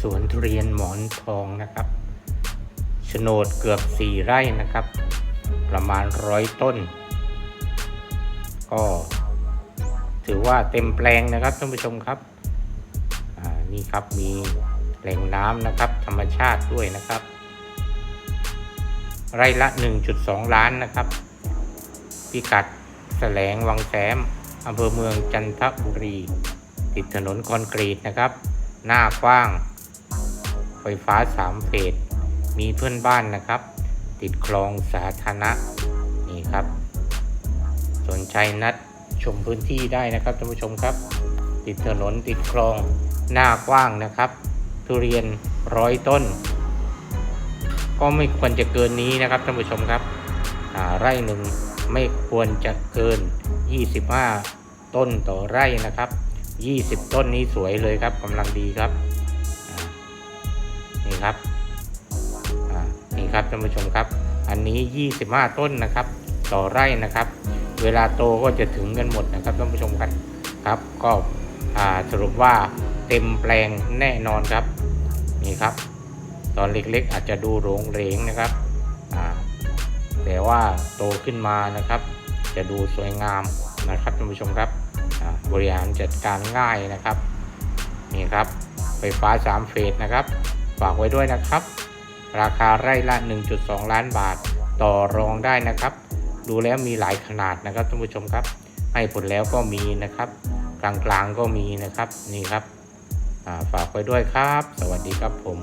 สวนทุเรียนหมอนทองนะครับโฉนดเกือบสี่ไร่นะครับ ประมาณร้อยต้น ก็ถือว่าเต็มแปลงนะครับท่านผู้ชมครับอ่านี่ครับมีแหล่งน้ำนะครับ ธรรมชาติด้วยนะครับ ไร่ละ 1.2 ล้านนะครับ พิกัดแสลงวังแสมอำเภอเมืองจันทบุรี ติดถนนคอนกรีตนะครับ หน้ากว้าง ไฟฟ้าสามเฟส มีเพื่อนบ้านนะครับ ติดคลองสาธารณะนี่ครับ สนใจนัดชมพื้นที่ได้นะครับท่านผู้ชมครับ ติดถนนติดคลองหน้ากว้างนะครับ ทุเรียนร้อยต้น ก็ไม่ควรจะเกินนี้นะครับท่านผู้ชมครับไร่หนึ่งไม่ควรจะเกิน 25 ต้นต่อไร่นะครับ 20 ต้นนี้สวยเลยครับกำลังดีครับ ครับนี่ครับท่านผู้ชมครับ อันนี้ 25 ต้นนะครับ ต่อไร่นะครับ เวลาโตก็จะถึงกันหมดนะครับท่านผู้ชมครับครับ ก็สรุปว่าเต็มแปลงแน่นอนครับนี่ครับ ตอนเล็กๆ อาจจะดูโรงเรงนะครับแต่ว่าโตขึ้นมานะครับ จะดูสวยงามนะครับท่านผู้ชมครับบริหารจัดการง่ายนะครับนี่ครับไฟฟ้า 3 เฟสนะครับ ฝากไว้ด้วยนะครับ ราคาไร่ละ 1.2 ล้านบาท ต่อรองได้นะครับ ดูแล้วมีหลายขนาดนะครับท่านผู้ชมครับ ให้ผลแล้วก็มีนะครับ กลางๆก็มีนะครับนี่ครับฝากไว้ด้วยครับ สวัสดีครับผม